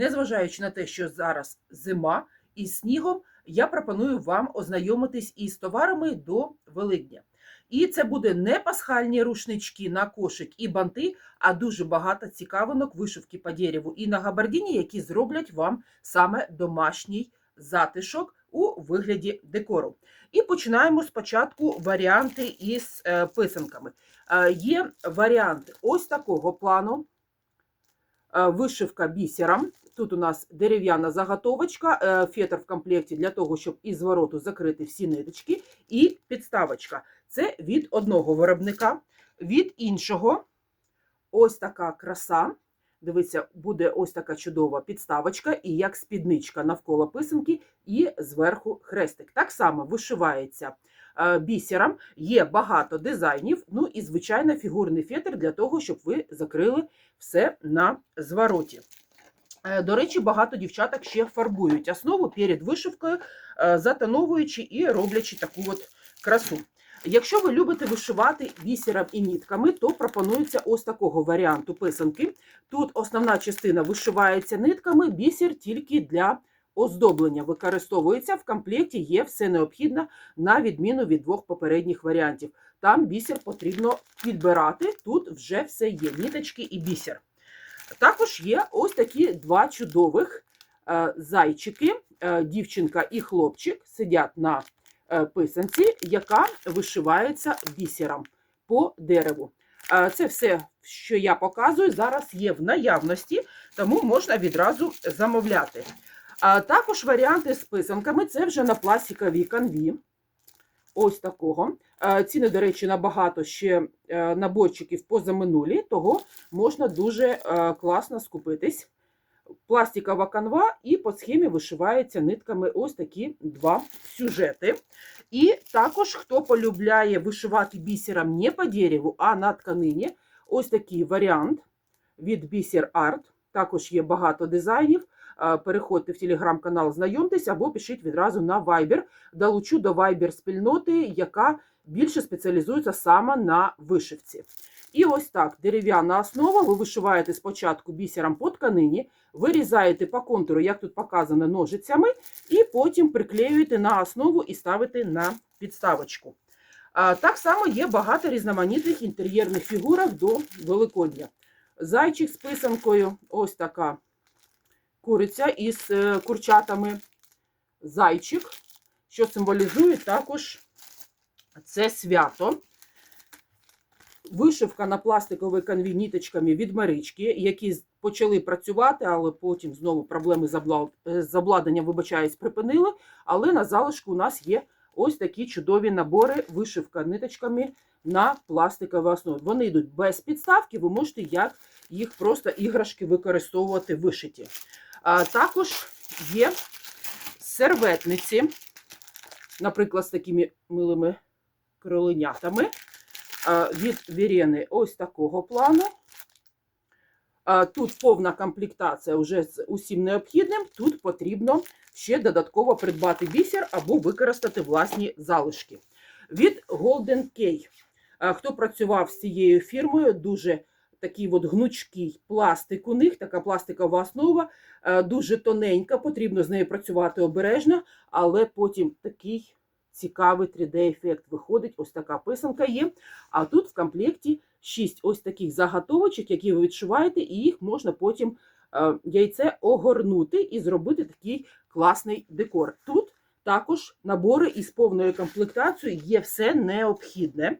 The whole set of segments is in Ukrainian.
Незважаючи на те, що зараз зима із снігом, я пропоную вам ознайомитись із товарами до Великдня. І це буде не пасхальні рушнички на кошик і банти, а дуже багато цікавинок вишивки по дереву і на габардіні, які зроблять вам саме домашній затишок у вигляді декору. І починаємо спочатку варіанти із е, писанками. Е, Є варіанти ось такого плану. Е, Вишивка бісером. Тут у нас дерев'яна заготовочка, е, фетр в комплекті для того, щоб із вороту закрити всі ниточки, і підставочка. Це від одного виробника, від іншого ось така краса. Дивіться, буде ось така чудова підставочка, і як спідничка навколо писанки, і зверху хрестик. Так само вишивається е, бісером, є багато дизайнів, ну і, звичайно, фігурний фетр для того, щоб ви закрили все на звороті. Е, До речі, багато дівчаток ще фарбують основу перед вишивкою, е, затоновуючи і роблячи таку от красу. Якщо ви любите вишивати бісером і нітками, то пропонується ось такого варіанту писанки. Тут основна частина вишивається нитками, бісер тільки для оздоблення використовується. В комплекті є все необхідне, на відміну від двох попередніх варіантів. Там бісер потрібно підбирати, тут вже все є: ніточки і бісер. Також є ось такі два чудових е, зайчики, е, дівчинка і хлопчик сидять на е, писанці, яка вишивається бісером по дереву. Це все, що я показую, зараз є в наявності, тому можна відразу замовляти. А також варіанти з писанками це вже на пластиковій канві. Ось такого. Е, Ціни, до речі, набагато ще е, наборчиків позаминулі, того можна дуже е, класно скупитись. Пластикова канва, і по схемі вишиваються нитками ось такі два сюжети. І також, хто полюбляє вишивати бісером не по дереву, а на тканині, ось такий варіант від Бісер Арт. Також є багато дизайнів. Переходьте в телеграм-канал, знайомтесь або пишіть відразу на Viber. Долучу до Viber спільноти, яка більше спеціалізується саме на вишивці. І ось так, дерев'яна основа. Ви вишиваєте спочатку бісером по тканині, вирізаєте по контуру, як тут показано, ножицями, і потім приклеюєте на основу і ставите на підставочку. Так само є багато різноманітних інтер'єрних фігурок до Великодня. Зайчик з писанкою, ось така куриця із е, курчатами, зайчик, що символізує також це свято. Вишивка на пластиковій канві ніточками від Марички, які почали працювати, але потім знову проблеми е, з обладнанням, вибачаюсь, припинили. Але на залишку у нас є ось такі чудові набори вишивка ниточками на пластиковій основі. Вони йдуть без підставки, ви можете як їх просто іграшки використовувати вишиті. Також є серветниці, наприклад, з такими милими кроленятами від Вірени ось такого плану. Тут повна комплектація вже з усім необхідним. Тут потрібно ще додатково придбати бісер або використати власні залишки. Від Golden Key. Хто працював з цією фірмою, дуже такий от гнучкий пластик у них, така пластикова основа, е, дуже тоненька, потрібно з нею працювати обережно, але потім такий цікавий 3D-ефект виходить. Ось така писанка є. А тут в комплекті 6 ось таких заготовочок, які ви відшиваєте, і їх можна потім е, яйце огорнути і зробити такий класний декор. Тут також набори із повною комплектацією є все необхідне.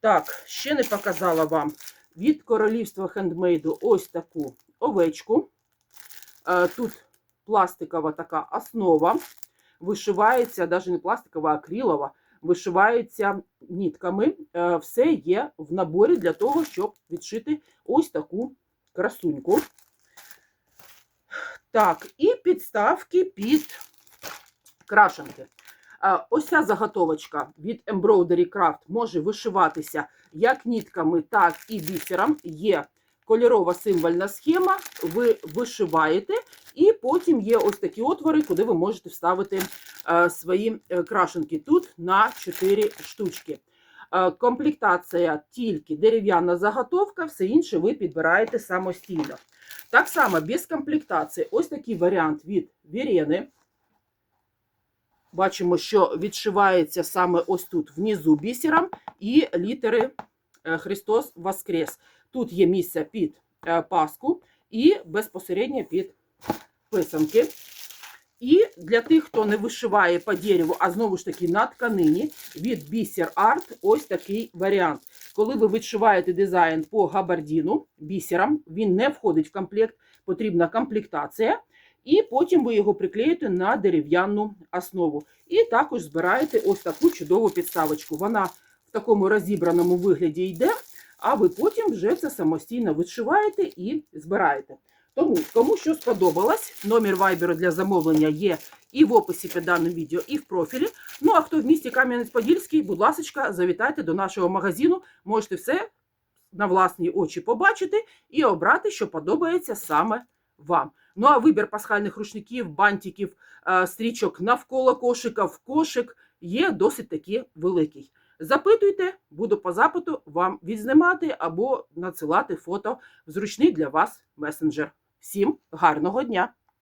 Так, ще не показала вам від королівства хендмейду ось таку овечку. Е, Тут пластикова така основа. Вишивається, навіть не пластикова, а акрилова, вишивається нітками. Е, Все є в наборі для того, щоб відшити ось таку красуньку. Так, і підставки під крашенки. Е, Ось ця заготовочка від Embroidery Craft може вишиватися як нітками, так і бісером. Є кольорова символьна схема, ви вишиваєте, і потім є ось такі отвори, куди ви можете вставити е, свої е, крашенки. Тут на 4 штучки. Комплектація тільки дерев'яна заготовка, все інше ви підбираєте самостійно. Так само без комплектації. Ось такий варіант від Вірени. Бачимо, що відшивається саме ось тут внизу бісером і літери е, Христос Воскрес. Тут є місце під е, паску і безпосередньо під писанки. І для тих, хто не вишиває по дереву, а знову ж таки на тканині від Бісер Арт ось такий варіант. Коли ви відшиваєте дизайн по габардіну бісером, він не входить в комплект, потрібна комплектація. І потім ви його приклеїте на дерев'яну основу. І також збираєте ось таку чудову підставочку. Вона в такому розібраному вигляді йде, а ви потім вже це самостійно відшиваєте і збираєте. Тому, кому що сподобалось, номер вайберу для замовлення є і в описі під даним відео, і в профілі. Ну а хто в місті Кам'янець-Подільський, будь ласка, завітайте до нашого магазину. Можете все на власні очі побачити і обрати, що подобається саме вам. Ну а вибір пасхальних рушників, бантиків, е, стрічок навколо кошика в кошик є досить таки великий. Запитуйте, буду по запиту вам відзнімати або надсилати фото в зручний для вас месенджер. Всім гарного дня!